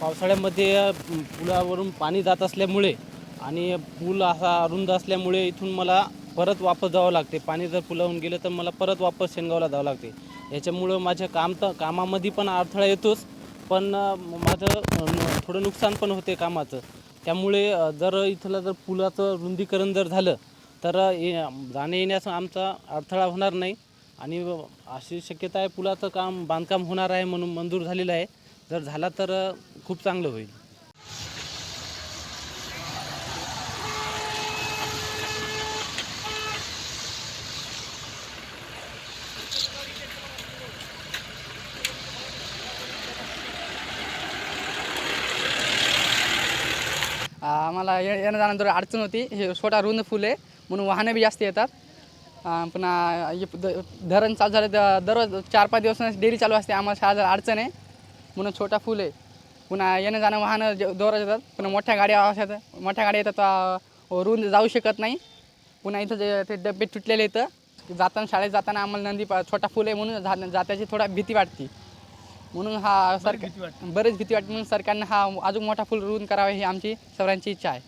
पावसाळ्यामध्ये पुलावरून पाणी जात असल्यामुळे आणि पूल असा अरुंद असल्यामुळे इथून मला परत वापस जावं लागते. पाणी जर पुलावून गेलं तर मला परत वापस शेनगावला जावं लागते. याच्यामुळं माझ्या काम तर कामामध्ये पण अडथळा येतोच पण माझं थोडं नुकसान पण होते कामाचं. त्यामुळे जर इथलं जर पुलाचं रुंदीकरण जर झालं तर अ, ये- जाण्या येण्याचा आमचा अडथळा होणार नाही. आणि अशी शक्यता आहे पुलाचं काम बांधकाम होणार आहे म्हणून मंजूर झालेलं आहे. जर झाला तर खूप चांगलं होईल. आम्हाला ये- येणं जाणं अडचण होती. हे छोटा रुंद फुल आहे म्हणून वाहनं बी जास्त येतात. पुन्हा धरण चालू झालं तर दररोज चार पाच दिवस डेली चालू असते. आम्हाला शाळा अडचण आहे म्हणून छोटा फुल आहे. पुन्हा येणं जाणं वाहनं ज- जोरात येतात. पुन्हा मोठ्या गाड्या असतात मोठ्या गाड्या येतात रुंद जाऊ शकत नाही. पुन्हा इथं जे ते डबे तुटलेले इथं जाताना शाळेत जाताना आम्हाला नंदी छोटा फुल आहे म्हणून जा जात्याची थोडा भीती वाटते. म्हणून हा सरकार बरेच भीती वाटते. म्हणून सरकारनं हा अजून मोठा फुल रुंद करावा ही आमची सर्वांची इच्छा आहे.